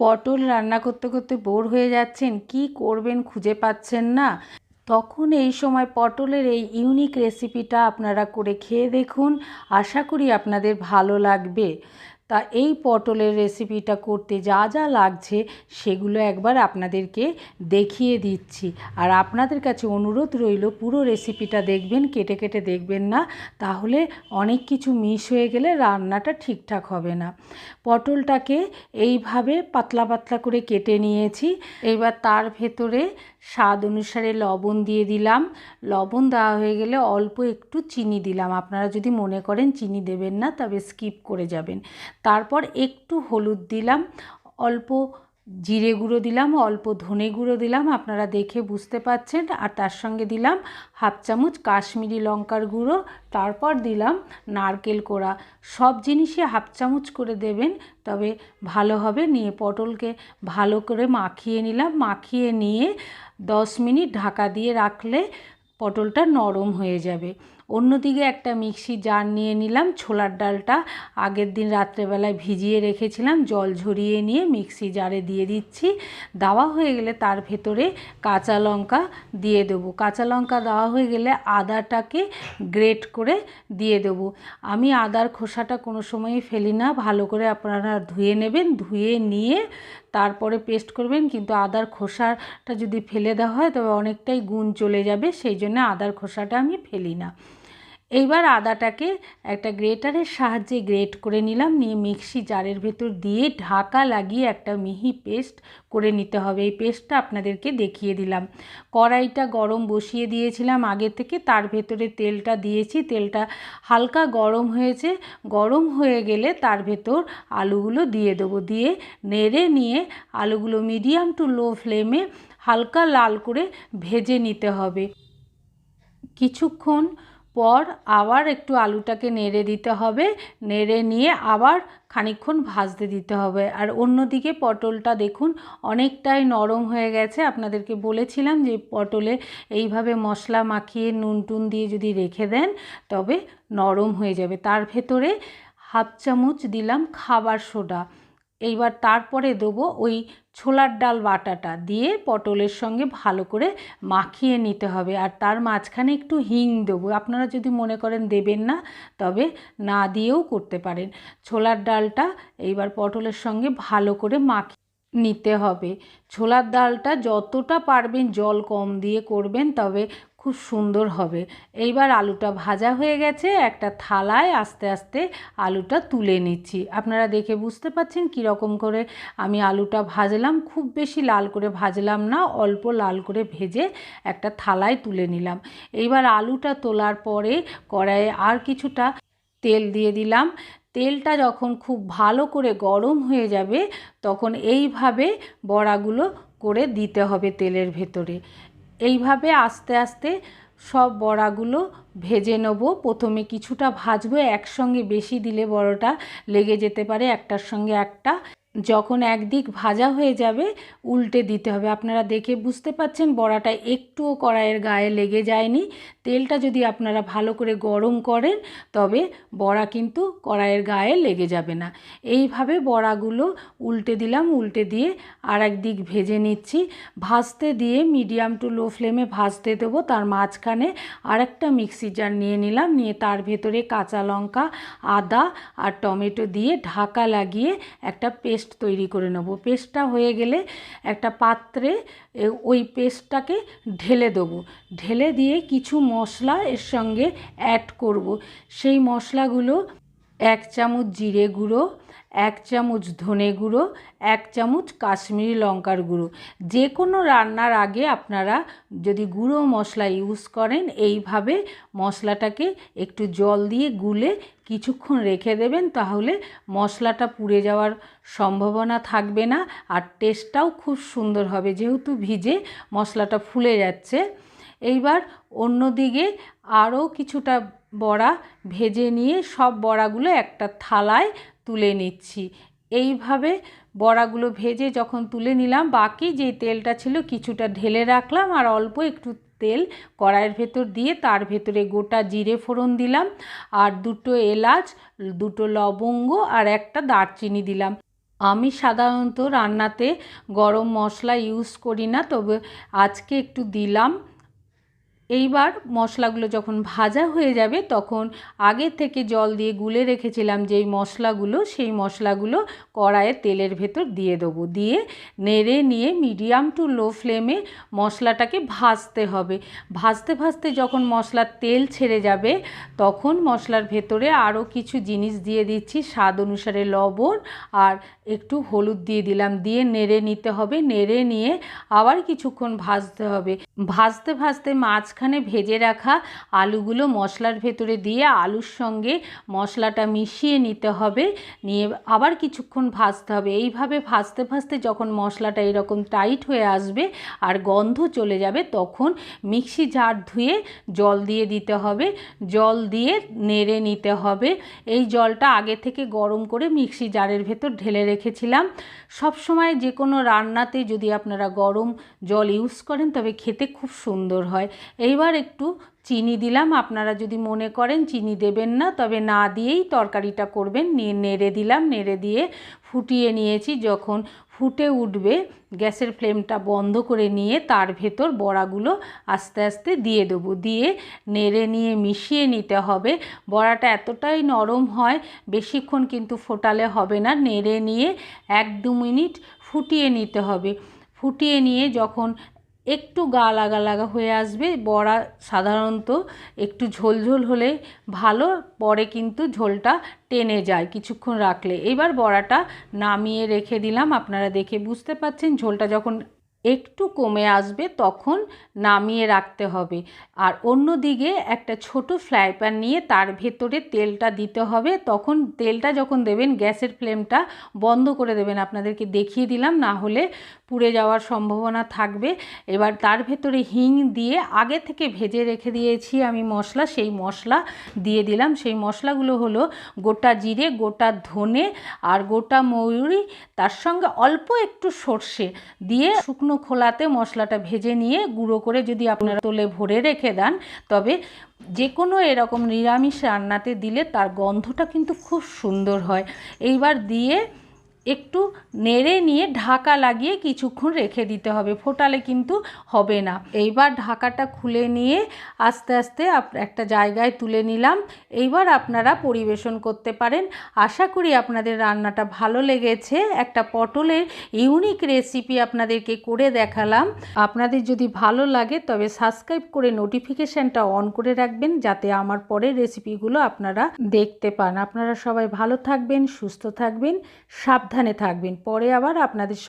পটল রান্না করতে করতে বোর হয়ে যাচ্ছেন, কি করবেন খুঁজে পাচ্ছেন না। তখন এই সময় পটলের এই ইউনিক রেসিপিটা আপনারা করে খেয়ে দেখুন। আশা করি আপনাদের ভালো লাগবে। তা এই পটলের রেসিপিটা করতে যা যা লাগছে সেগুলো একবার আপনাদেরকে দেখিয়ে দিচ্ছি। আর আপনাদের কাছে অনুরোধ রইল, পুরো রেসিপিটা দেখবেন, কেটে কেটে দেখবেন না, তাহলে অনেক কিছু মিস হয়ে গেলে রান্নাটা ঠিকঠাক হবে না। পটলটাকে এইভাবে পাতলা পাতলা করে কেটে নিয়েছি। এবার তার ভেতরে স্বাদ অনুসারে লবণ দিয়ে দিলাম। লবণ দেওয়া হয়ে গেলে অল্প একটু চিনি দিলাম। আপনারা যদি মনে করেন চিনি দেবেন না, তবে স্কিপ করে যাবেন। তারপর একটু হলুদ দিলাম। অল্প জিরে গুঁড়ো দিলাম, অল্প ধনে গুঁড়ো দিলাম, আপনারা দেখে বুঝতে পাচ্ছেন। আর তার সঙ্গে দিলাম হাফ চামচ কাশ্মীরি লঙ্কার গুঁড়ো, তারপর দিলাম নারকেল কোড়া। সব জিনিসই হাফ চামচ করে দেবেন, তবে ভালো হবে। নিয়ে পটলকে ভালো করে মাখিয়ে নিলাম। মাখিয়ে নিয়ে দশ মিনিট ঢাকা দিয়ে রাখলে পটলটা নরম হয়ে যাবে। অন্যদিকে একটা মিক্সি জার নিয়ে নিলাম, ছোলার ডালটা আগের দিন রাত্রেবেলায় ভিজিয়ে রেখেছিলাম, জল ঝরিয়ে নিয়ে মিক্সি জারে দিয়ে দিচ্ছি। দেওয়া হয়ে গেলে তার ভেতরে কাঁচা লঙ্কা দিয়ে দেবো। কাঁচা লঙ্কা দেওয়া হয়ে গেলে আদাটাকে গ্রেট করে দিয়ে দেবো। আমি আদার খোসাটা কোনো সময়ই ফেলি না, ভালো করে আপনারা ধুয়ে নেবেন, ধুয়ে নিয়ে তারপরে পেস্ট করবেন, কিন্তু আদার খোসাটা যদি ফেলে দেওয়া হয়, তবে অনেকটাই গুণ চলে যাবে, সেই জন্য আদার খোসাটা আমি ফেলি না। এইবার আদাটাকে একটা গ্রেটারের সাহায্যে গ্রেট করে নিলাম। নিয়ে মিক্সি জারের ভেতর দিয়ে ঢাকা লাগিয়ে একটা মিহি পেস্ট করে নিতে হবে। এই পেস্টটা আপনাদেরকে দেখিয়ে দিলাম। কড়াইটা গরম বসিয়ে দিয়েছিলাম আগে থেকে। তার ভেতরে তেলটা দিয়েছি। তেলটা হালকা গরম হয়েছে। গরম হয়ে গেলে তার ভেতর আলুগুলো দিয়ে দেবো। দিয়ে নেড়ে নিয়ে আলুগুলো মিডিয়াম টু লো ফ্লেমে হালকা লাল করে ভেজে নিতে হবে। কিছুক্ষণ পর আবার একটু আলুটাকে নেড়ে দিতে হবে। নেড়ে নিয়ে আবার খানিক্ষণ ভাজতে দিতে হবে। আর অন্যদিকে পটলটা দেখুন, অনেকটাই নরম হয়ে গেছে। আপনাদেরকে বলেছিলাম যে পটলে এইভাবে মশলা মাখিয়ে নুন টুন দিয়ে যদি রেখে দেন, তবে নরম হয়ে যাবে। তার ভেতরে হাফ চামচ দিলাম খাবার সোডা। এইবার তারপরে দেবো ওই ছোলার ডাল বাটাটা দিয়ে পটলের সঙ্গে ভালো করে মাখিয়ে নিতে হবে। আর তার মাঝখানে একটু হিং দেবো। আপনারা যদি মনে করেন দেবেন না, তবে না দিয়েও করতে পারেন। ছোলার ডালটা এইবার পটলের সঙ্গে ভালো করে মাখিয়ে নিতে হবে। ছোলার ডালটা যতটা পারবেন জল কম দিয়ে করবেন, তবে খুব সুন্দর হবে। এইবার আলুটা ভাজা হয়ে গেছে, একটা থালায় আস্তে আস্তে আলুটা তুলে নিচ্ছি। আপনারা দেখে বুঝতে পাচ্ছেন কীরকম করে আমি আলুটা ভাজলাম। খুব বেশি লাল করে ভাজলাম না, অল্প লাল করে ভেজে একটা থালায় তুলে নিলাম। এইবার আলুটা তোলার পরে কড়াইয়ে আর কিছুটা তেল দিয়ে দিলাম। তেলটা যখন খুব ভালো করে গরম হয়ে যাবে, তখন এইভাবে বড়াগুলো করে দিতে হবে তেলের ভেতরে। এইভাবে আস্তে আস্তে সব বড়াগুলো ভেজে নেব। প্রথমে কিছুটা ভাজবো, একসঙ্গে বেশি দিলে বড়টা লেগে যেতে পারে, একটার সঙ্গে একটা। যখন একদিক ভাজা হয়ে যাবে, উল্টে দিতে হবে। আপনারা দেখে বুঝতে পাচ্ছেন বড়াটা একটুও কড়াইয়ের গায়ে লেগে যায়নি। তেলটা যদি আপনারা ভালো করে গরম করেন, তবে বড়া কিন্তু কড়াইয়ের গায়ে লেগে যাবে না। এইভাবে বড়াগুলো উল্টে দিলাম, উল্টে দিয়ে আর দিক ভেজে নিচ্ছি। ভাজতে দিয়ে মিডিয়াম টু লো ফ্লেমে ভাজতে দেবো। তার মাঝখানে আরেকটা মিক্সি জার নিয়ে নিলাম। নিয়ে তার ভেতরে কাঁচা লঙ্কা, আদা আর টমেটো দিয়ে ঢাকা লাগিয়ে একটা পেস্ট তৈরি করে নেব। পেস্টটা হয়ে গেলে একটা পাত্রে ওই পেস্টটাকে ঢেলে দেবো। ঢেলে দিয়ে কিছু মশলা এর সঙ্গে অ্যাড করব। সেই মশলাগুলো এক চামচ জিরে গুঁড়ো, এক চামচ ধনে গুঁড়ো, এক চামচ কাশ্মীরি লঙ্কার গুঁড়ো। যে কোনো রান্নার আগে আপনারা যদি গুঁড়ো মশলা ইউজ করেন, এইভাবে মশলাটাকে একটু জল দিয়ে গুলে কিছুক্ষণ রেখে দেবেন, তাহলে মশলাটা পুড়ে যাওয়ার সম্ভাবনা থাকবে না আর টেস্টটাও খুব সুন্দর হবে যেহেতু ভিজে মশলাটা ফুলে যাচ্ছে। এইবার অন্যদিকে আরও কিছুটা বড়া ভেজে নিয়ে সব বড়াগুলো একটা থালায় তুলে নিচ্ছি। এইভাবে বড়াগুলো ভেজে যখন তুলে নিলাম, বাকি যে তেলটা ছিল কিছুটা ঢেলে রাখলাম আর অল্প একটু তেল কড়াইয়ের ভেতর দিয়ে তার ভেতরে গোটা জিরে ফোড়ন দিলাম আর দুটো এলাচ, দুটো লবঙ্গ আর একটা দারচিনি দিলাম। আমি সাধারণত রান্নাতে গরম মশলা ইউজ করি না, তবে আজকে একটু দিলাম। এইবার মশলাগুলো যখন ভাজা হয়ে যাবে, তখন আগে থেকে জল দিয়ে গুলে রেখেছিলাম যেই মশলাগুলো, সেই মশলাগুলো কড়াইয়ে তেলের ভেতর দিয়ে দেবো। দিয়ে নেড়ে নিয়ে মিডিয়াম টু লো ফ্লেমে মশলাটাকে ভাজতে হবে। ভাজতে ভাজতে যখন মশলার তেল ছেড়ে যাবে, তখন মশলার ভেতরে আরও কিছু জিনিস দিয়ে দিচ্ছি, স্বাদ অনুসারে লবণ আর একটু হলুদ দিয়ে দিলাম। দিয়ে নেড়ে নিতে হবে, নেড়ে নিয়ে আবার কিছুক্ষণ ভাজতে হবে। ভাজতে ভাজতে মাঝখানে ভেজে রাখা আলুগুলো মশলার ভেতরে দিয়ে আলুর সঙ্গে মশলাটা মিশিয়ে নিতে হবে। নিয়ে আবার কিছুক্ষণ ভাজতে হবে। এইভাবে ভাজতে ভাজতে যখন মশলাটা এরকম টাইট হয়ে আসবে আর গন্ধ চলে যাবে, তখন মিক্সি জার ধুয়ে জল দিয়ে দিতে হবে। জল দিয়ে নেড়ে নিতে হবে। এই জলটা আগে থেকে গরম করে মিক্সি জারের ভেতর ঢেলে রেখেছিলাম। সব সময় যে কোনো রান্নাতে যদি আপনারা গরম জল ইউজ করেন, তবে খেতে খুব সুন্দর হয়। এইবার একটু চিনি দিলাম। আপনারা যদি মনে করেন চিনি দেবেন না, তবে না দিয়েই তরকারিটা করবেন। নিয়ে নেড়ে দিলাম, নেড়ে দিয়ে ফুটিয়ে নিয়েছি। যখন ফুটে উঠবে, গ্যাসের ফ্লেমটা বন্ধ করে নিয়ে তার ভেতর বড়াগুলো আস্তে আস্তে দিয়ে দেবো। দিয়ে নেড়ে নিয়ে মিশিয়ে নিতে হবে। বড়াটা এতটাই নরম হয়, বেশিক্ষণ কিন্তু ফোটালে হবে না। নেড়ে নিয়ে এক দু মিনিট ফুটিয়ে নিতে হবে। ফুটিয়ে নিয়ে যখন একটু গা লাগা লাগা হয়ে আসবে, বড়া সাধারণত একটু ঝোলঝোল ঝোল হলে ভালো, পরে কিন্তু ঝোলটা টেনে যায় কিছুক্ষণ রাখলে। এবার বড়াটা নামিয়ে রেখে দিলাম, আপনারা দেখে বুঝতে পাচ্ছেন ঝোলটা যখন একটু কমে আসবে তখন নামিয়ে রাখতে হবে। আর অন্যদিকে একটা ছোট ফ্রাই প্যান নিয়ে তার ভেতরে তেলটা দিতে হবে। তখন তেলটা যখন দেবেন, গ্যাসের ফ্লেমটা বন্ধ করে দেবেন। আপনাদেরকে দেখিয়ে দিলাম, না হলে পুড়ে যাওয়ার সম্ভাবনা থাকবে। এবার তার ভেতরে হিং দিয়ে আগে থেকে ভেজে রেখে দিয়েছি আমি মশলা। সেই মশলা দিয়ে দিলাম। সেই মশলাগুলো হলো গোটা জিরে, গোটা ধনে আর গোটা ময়ূরি তার সঙ্গে অল্প একটু সর্ষে দিয়ে শুকনো খোলাতে মশলাটা ভেজে নিয়ে গুঁড়ো করে যদি আপনারা তোলে ভরে রেখে দেন, তবে যে কোনো এরকম নিরামিষ রান্নাতে দিলে তার গন্ধটা কিন্তু খুব সুন্দর হয়। এইবার দিয়ে একটু নেড়ে নিয়ে ঢাকা লাগিয়ে কিছুক্ষণ রেখে দিতে হবে। ফোটালে কিন্তু হবে না। এইবার ঢাকাটা খুলে নিয়ে আস্তে আস্তে একটা জায়গায় তুলে নিলাম। এইবার আপনারা পরিবেশন করতে পারেন। আশা করি আপনাদের রান্নাটা ভালো লেগেছে। একটা পটলের ইউনিক রেসিপি আপনাদেরকে করে দেখালাম। আপনাদের যদি ভালো লাগে তবে সাবস্ক্রাইব করে নোটিফিকেশানটা অন করে রাখবেন যাতে আমার পরের রেসিপিগুলো আপনারা দেখতে পান। আপনারা সবাই ভালো থাকবেন, সুস্থ থাকবেন। সাবধানে থাকবেন। পরে আবার আপনাদের